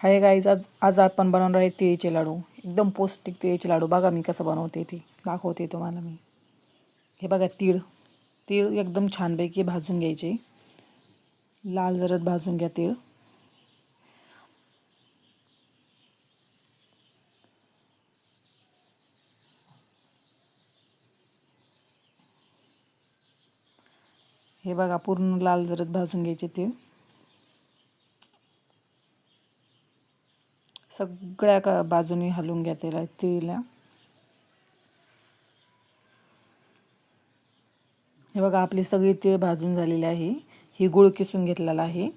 Hi guys आज आज आपण बनवणार आहे तिळीचे लाडू. एकदम पौष्टिक तिळीचे लाडू. बघा मी कसं बनवते ते. दाखवते तुम्हाला मी. हे बघा तीळ. तीळ एकदम छानपैकी भाजून घ्यायचे. लाल जरत भाजून घ्या तीळ. हे बघा पूर्ण लाल जरत भाजून घ्यायचे तीळ. सगळ्या का बाजूनी हलवून घ्या त्याला तिळीला हे बघा आपली सगळी तीळ भाजून झालेली आहे. ही गुळ किसून घेतलेला आहे.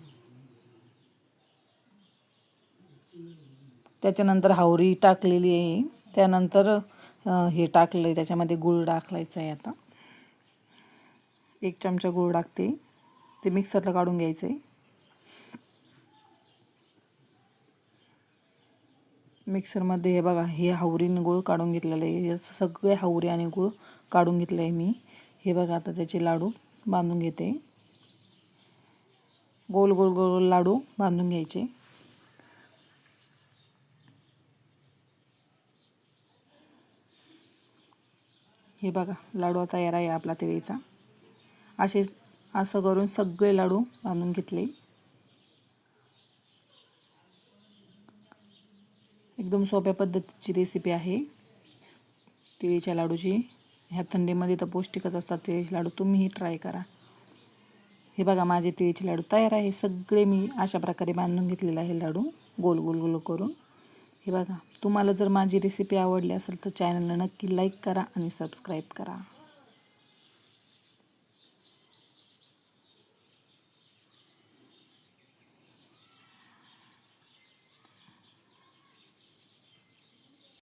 त्याच्यानंतर हावरी टाकलेली आहे. त्यानंतर हे टाकलं आहे त्याच्यामध्ये गुळ टाकलायचं आहे आता. एक चमचा गूळ टाकते. ते मिक्सरला काढून घ्यायचं आहे मिक्सरमध्ये हे बघा हे हावरीने गूळ काढून घेतलेलं आहे. हे सगळे हावरी आणि गूळ काढून घेतलं आहे मी. हे बघा आता त्याचे लाडू बांधून घेते. गोल गोल गोल लाडू बांधून घ्यायचे. हे बघा लाडू तयार आहे आपला तेळीचा. असे असं करून सगळे लाडू बांधून घेतले. एकदम सोप्या पद्धतीची रेसिपी आहे. तिळीच्या लाडूची. ह्या थंडीमध्ये तर पौष्टिकच असतात तिळीचे लाडू. तुम्हीही ट्राय करा. हे बघा माझे तिळीचे लाडू तयार आहे. सगळे मी अशा प्रकारे बांधून घेतलेले आहे लाडू. गोल गोल गोल करून. हे बघा तुम्हाला जर माझी रेसिपी आवडली असेल तर चॅनलला नक्की लाईक करा आणि सबस्क्राईब करा.